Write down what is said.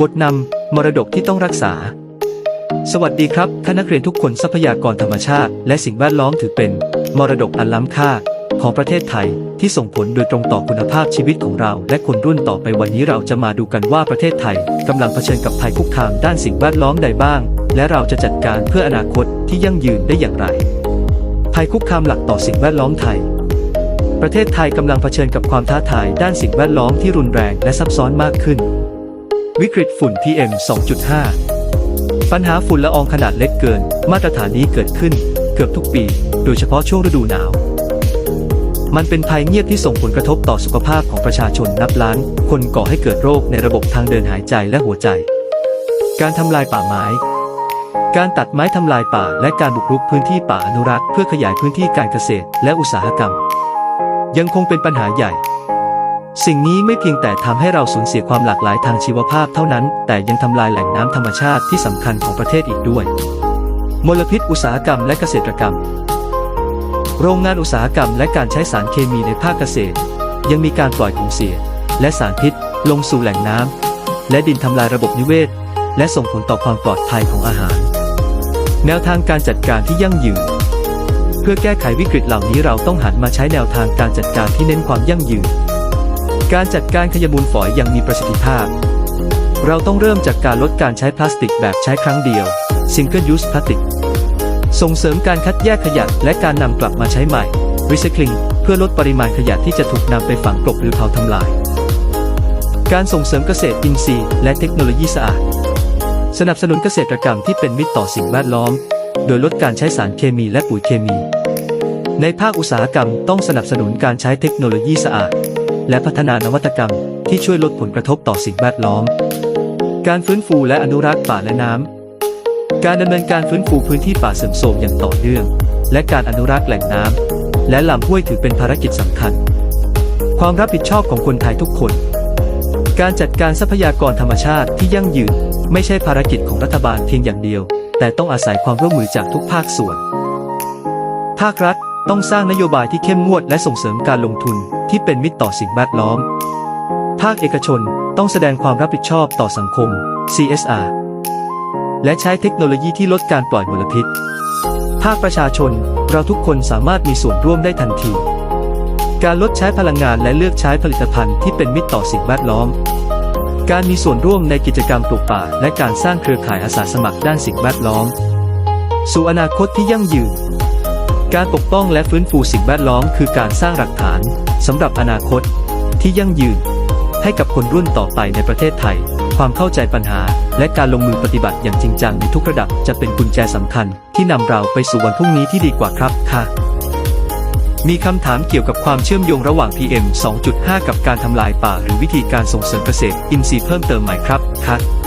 บทนำมรดกที่ต้องรักษา สวัสดีครับท่านนักเรียนทุกคนทรัพยากรธรรมชาติ และสิ่งแวดล้อมถือเป็น มรดกอันล้ำค่า ของประเทศไทยที่ส่งผลโดยตรงต่อคุณภาพชีวิตของเรา และคนรุ่นต่อไปวันนี้เราจะมาดูกันว่าประเทศไทยกำลังเผชิญกับภัยคุกคามด้านสิ่งแวดล้อมใดบ้าง และเราจะจัดการเพื่ออนาคตที่ยั่งยืนได้อย่างไร ภัยคุกคามหลักต่อสิ่งแวดล้อมไทยประเทศไทยกำลังเผชิญกับความท้าทายด้านสิ่งแวดล้อมที่รุนแรงและซับซ้อนมากขึ้น วิกฤตฝุ่น PM 2.5 ปัญหาฝุ่นละอองขนาดเล็กเกิน มาตรฐานนี้เกิดขึ้นเกือบทุกปี โดยเฉพาะช่วงฤดูหนาว มันเป็นภัยเงียบที่ส่งผลกระทบต่อสุขภาพของประชาชนนับล้าน คนก่อให้เกิดโรคในระบบทางเดินหายใจและหัวใจ การทำลายป่าไม้ การตัดไม้ทำลายป่าและการบุกรุกพื้นที่ป่าอนุรักษ์เพื่อขยายพื้นที่การเกษตรและอุตสาหกรรม ยังคงเป็นปัญหาใหญ่ สิ่งนี้ไม่เพียงแต่ทำให้เราสูญเสียความหลากหลายทางชีวภาพเท่านั้น แต่ยังทำลายแหล่งน้ำธรรมชาติที่สำคัญของประเทศอีกด้วย มลพิษอุตสาหกรรมและเกษตรกรรม โรงงานอุตสาหกรรมและการใช้สารเคมีในภาคเกษตร ยังมีการปล่อยของเสีย และสารพิษ ลงสู่แหล่งน้ำและดินทำลายระบบนิเวศ และส่งผลต่อความปลอดภัยของอาหาร แนวทางการจัดการที่ยั่งยืน เพื่อแก้ไขวิกฤตเหล่านี้เราต้องหันมาใช้แนวทางการจัดการที่เน้นความยั่งยืน การจัดการขยะมูลฝอยอย่างมีประสิทธิภาพ เราต้องเริ่มจากการลดการใช้พลาสติกแบบใช้ครั้งเดียว Single Use Plastic ส่งเสริมการคัดแยกขยะและการนำกลับมาใช้ใหม่ Recycling เพื่อลดปริมาณขยะที่จะถูกนำไปฝังกลบหรือเผาทำลาย การส่งเสริมเกษตรอินทรีย์และเทคโนโลยีสะอาด สนับสนุนเกษตรกรรมที่เป็นมิตรต่อสิ่งแวดล้อม โดยลดการใช้สารเคมีและปุ๋ยเคมี ในภาคอุตสาหกรรมต้องสนับสนุนการใช้เทคโนโลยีสะอาด และพัฒนานวัตกรรมที่ช่วยลดผลกระทบต่อสิ่งแวดล้อม การฟื้นฟูและอนุรักษ์ป่าและน้ำ การดำเนินการฟื้นฟูพื้นที่ป่าเสื่อมโทรมอย่างต่อเนื่อง และการอนุรักษ์แหล่งน้ำและลำห้วยถือเป็นภารกิจสำคัญ ความรับผิดชอบของคนไทยทุกคน การจัดการทรัพยากรธรรมชาติที่ยั่งยืนไม่ใช่ภารกิจของรัฐบาลเพียงอย่างเดียว แต่ต้องอาศัยความร่วมมือจากทุกภาคส่วน ภาครัฐ ต้องสร้างนโยบายที่เข้มงวดและส่งเสริมการลงทุนที่เป็นมิตรต่อสิ่งแวดล้อม ภาคเอกชนต้องแสดงความรับผิดชอบต่อสังคม CSR และใช้เทคโนโลยีที่ลดการปล่อยมลพิษ ภาคประชาชนเราทุกคนสามารถมีส่วนร่วมได้ทันที การลดใช้พลังงานและเลือกใช้ผลิตภัณฑ์ที่เป็นมิตรต่อสิ่งแวดล้อม การมีส่วนร่วมในกิจกรรมปลูกป่า และการสร้างเครือข่ายอาสาสมัครด้านสิ่งแวดล้อม สู่อนาคตที่ยั่งยืน การปกป้องและฟื้นฟูสิ่งแวดล้อมคือการสร้างหลักฐานสำหรับอนาคตที่ยั่งยืน ให้กับคนรุ่นต่อไปในประเทศไทย ความเข้าใจปัญหา และการลงมือปฏิบัติอย่างจริงจังในทุกระดับจะเป็นกุญแจสำคัญ ที่นำเราไปสู่วันพรุ่งนี้ที่ดีกว่าครับค่ะ มีคำถามเกี่ยวกับความเชื่อมโยงระหว่าง PM 2.5 กับการทำลายป่า หรือวิธีการส่งเสริมเกษตรอินทรีย์เพิ่มเติมไหมครับค่ะ